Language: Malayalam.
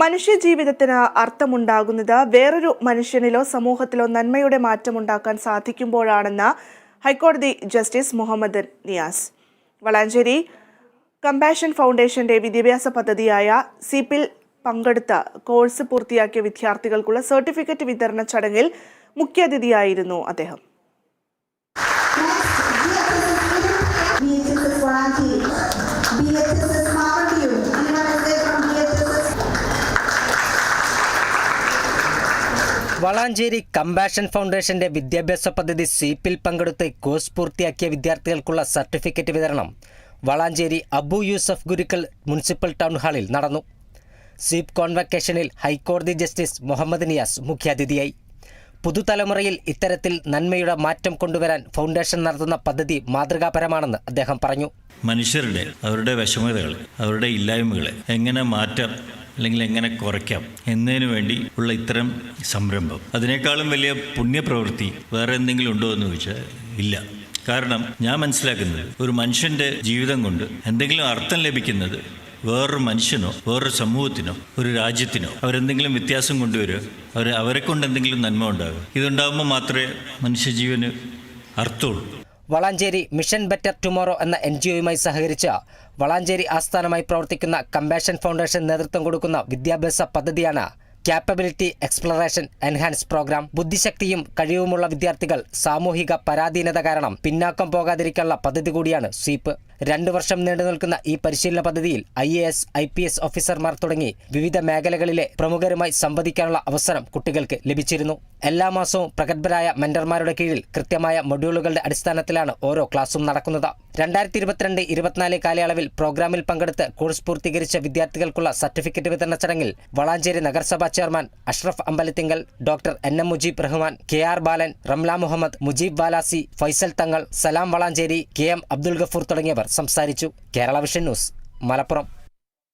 മനുഷ്യജീവിതത്തിന് അർത്ഥമുണ്ടാകുന്നത് വേറൊരു മനുഷ്യനിലോ സമൂഹത്തിലോ നന്മയുടെ മാറ്റം ഉണ്ടാക്കാൻ സാധിക്കുമ്പോഴാണെന്ന് ഹൈക്കോടതി ജസ്റ്റിസ് മുഹമ്മദ് നിയാസ്. വളാഞ്ചേരി കമ്പാഷൻ ഫൗണ്ടേഷന്റെ വിദ്യാഭ്യാസ പദ്ധതിയായ സിപിൽ പങ്കെടുത്ത കോഴ്സ് പൂർത്തിയാക്കിയ വിദ്യാർത്ഥികൾക്കുള്ള സർട്ടിഫിക്കറ്റ് വിതരണ ചടങ്ങിൽ മുഖ്യാതിഥിയായിരുന്നു അദ്ദേഹം. വളാഞ്ചേരി കമ്പാഷൻ ഫൗണ്ടേഷന്റെ വിദ്യാഭ്യാസ പദ്ധതി സ്വീപ്പിൽ പങ്കെടുത്ത് കോഴ്സ് പൂർത്തിയാക്കിയ വിദ്യാർത്ഥികൾക്കുള്ള സർട്ടിഫിക്കറ്റ് വിതരണം വളാഞ്ചേരി അബു യൂസഫ് ഗുരുക്കൾ മുനിസിപ്പൽ ടൗൺ ഹാളിൽ നടന്നു. സ്വീപ് കോൺവക്കേഷനിൽ ഹൈക്കോടതി ജസ്റ്റിസ് മുഹമ്മദ് നിയാസ് മുഖ്യാതിഥിയായി. പുതുതലമുറയിൽ ഇത്തരത്തിൽ നന്മയുടെ മാറ്റം കൊണ്ടുവരാൻ ഫൗണ്ടേഷൻ നടത്തുന്ന പദ്ധതി മാതൃകാപരമാണെന്ന് അദ്ദേഹം പറഞ്ഞു. മനുഷ്യരുടെ അവരുടെ വിഷമതകൾ അവരുടെ ഇല്ലായ്മകളെ എങ്ങനെ മാറ്റാം അല്ലെങ്കിൽ എങ്ങനെ കുറയ്ക്കാം എന്നതിന് വേണ്ടി ഉള്ള ഇത്തരം സംരംഭം. അതിനേക്കാളും വലിയ പുണ്യപ്രവൃത്തി വേറെ എന്തെങ്കിലും ഉണ്ടോ എന്ന് ചോദിച്ചാൽ ഇല്ല. കാരണം ഞാൻ മനസ്സിലാക്കുന്നത് ഒരു മനുഷ്യന്റെ ജീവിതം കൊണ്ട് എന്തെങ്കിലും അർത്ഥം ലഭിക്കുന്നത് വേറൊരു മനുഷ്യനോ വേറൊരു സമൂഹത്തിനോ ഒരു രാജ്യത്തിനോ അവരെന്തെങ്കിലും വ്യത്യാസം കൊണ്ടുവരിക അവർ അവരെ കൊണ്ട് എന്തെങ്കിലും നന്മ ഉണ്ടാകുക. ഇതുണ്ടാകുമ്പോൾ മാത്രമേ മനുഷ്യജീവന് അർത്ഥമുള്ളൂ. വളാഞ്ചേരി മിഷൻ ബെറ്റർ ടുമോറോ എന്ന എൻ ജി ഒയുമായി സഹകരിച്ച് വളാഞ്ചേരി ആസ്ഥാനമായി പ്രവർത്തിക്കുന്ന കമ്പാഷൻ ഫൗണ്ടേഷൻ നേതൃത്വം കൊടുക്കുന്ന വിദ്യാഭ്യാസ പദ്ധതിയാണ് ക്യാപ്പബിലിറ്റി എക്സ്പ്ലറേഷൻ എൻഹാൻസ് പ്രോഗ്രാം. ബുദ്ധിശക്തിയും കഴിവുമുള്ള വിദ്യാർത്ഥികൾ സാമൂഹിക പരാധീനത കാരണം പിന്നാക്കം പോകാതിരിക്കാനുള്ള പദ്ധതി കൂടിയാണ് സ്വീപ്പ് രണ്ടു വർഷം നീണ്ടു നിൽക്കുന്ന ഈ പരിശീലന പദ്ധതിയിൽ I A S I P S ഓഫീസർമാർ തുടങ്ങി വിവിധ മേഖലകളിലെ പ്രമുഖരുമായി സംവദിക്കാനുള്ള അവസരം കുട്ടികൾക്ക് ലഭിച്ചിരുന്നു. എല്ലാ മാസവും പ്രഗത്ഭരായ മെന്റർമാരുടെ കീഴിൽ കൃത്യമായ മൊഡ്യൂളുകളുടെ അടിസ്ഥാനത്തിലാണ് ഓരോ ക്ലാസും നടക്കുന്നത്. രണ്ടായിരത്തി ഇരുപത്തിരണ്ട് ഇരുപത്തിനാല് കാലയളവിൽ പ്രോഗ്രാമിൽ പങ്കെടുത്ത് കോഴ്സ് പൂർത്തീകരിച്ച വിദ്യാർത്ഥികൾക്കുള്ള സർട്ടിഫിക്കറ്റ് വിതരണ ചടങ്ങിൽ വളാഞ്ചേരി നഗരസഭാ chairman Ashraf Ambalathingal doctor N M Mujeeb Rahman K R Balan Ramla Muhammad Mujeeb Valasi Faisal Thangal Salam Valanchery K M Abdul Gafoor തുടങ്ങിയവർ സംസാരിച്ചു. Kerala vision news Malappuram.